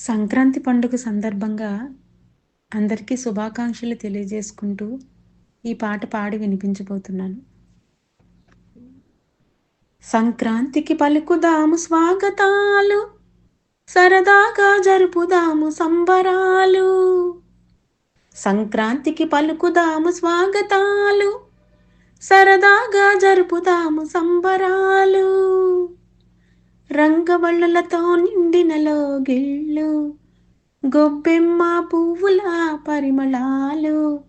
సంక్రాంతి పండుగ సందర్భంగా అందరికీ శుభాకాంక్షలు తెలియజేసుకుంటూ ఈ పాట పాడి వినిపించబోతున్నాను. సంక్రాంతికి పలుకుదాము స్వాగతాలు సరదాగా జరుపుదాము సంబరాలు. సంక్రాంతికి పలుకుదాము స్వాగతాలు సరదాగా జరుపుదాము సంబరాలు. రంగవళ్ళలతో నిండిన లోగిళ్ళు గొబ్బెమ్మ పువ్వుల పరిమళాలు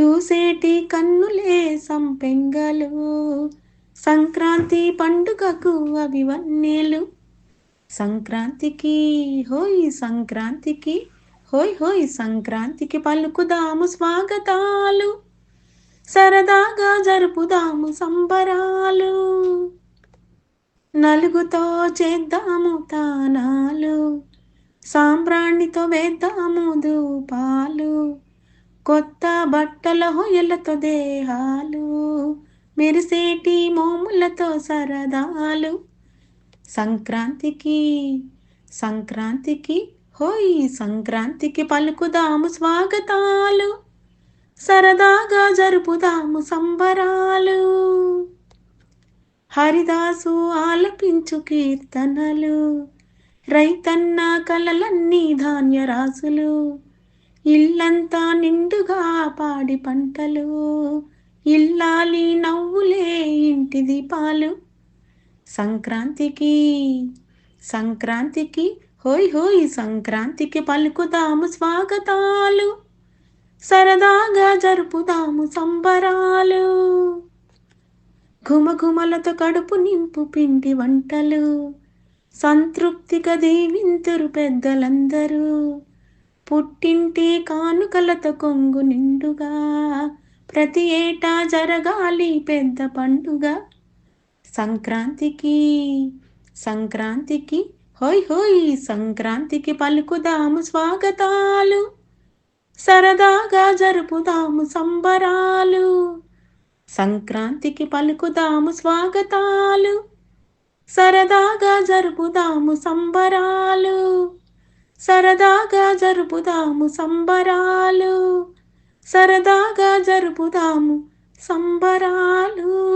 చూసేటి కన్నులే సంపెంగలు సంక్రాంతి పండుగకు అభివన్యలు సంక్రాంతికి హోయ్ సంక్రాంతికి హోయ్ హోయ్ సంక్రాంతికి పలుకుదాము స్వాగతాలు. సరదాగా జరుపుదాము సంబరాలు. నలుగుతో చేద్దాము తానాలు సాంబ్రాణితో వేద్దాము దూపాలు కొత్త బట్టల హొయలతో దేహాలు మెరిసేటి మోములతో సరదాలు. సంక్రాంతికి సంక్రాంతికి హోయ్ సంక్రాంతికి పలుకుదాము స్వాగతాలు. సరదాగా జరుపుదాము సంబరాలు. హరిదాసు ఆలపించు కీర్తనలు. రైతన్న కలలన్నీ ధాన్యరాశులు ఇల్లంతా నిండుగా పాడి పంటలు. ఇల్లాలి నవ్వులే ఇంటి దీపాలు. సంక్రాంతికి సంక్రాంతికి హోయ్ హోయ్ సంక్రాంతికి పలుకుదాము స్వాగతాలు. సరదాగా జరుపుదాము సంబరాలు. ఘుమఘుమలతో కడుపు నింపు పిండి వంటలు. సంతృప్తిగా దీవింతురు పెద్దలందరూ. పుట్టింటి కానుకలతో కొంగు నిండుగా. ప్రతి ఏటా జరగాలి పెద్ద పండుగ. సంక్రాంతికి సంక్రాంతికి హోయ్ హోయ్ సంక్రాంతికి పలుకుదాము స్వాగతాలు. సరదాగా జరుపుదాము సంబరాలు. సంక్రాంతికి పలుకుదాము స్వాగతాలు. సరదాగా జరుపుదాము సంబరాలు. సరదాగా జరుపుదాము సంబరాలు. సరదాగా జరుపుదాము సంబరాలు.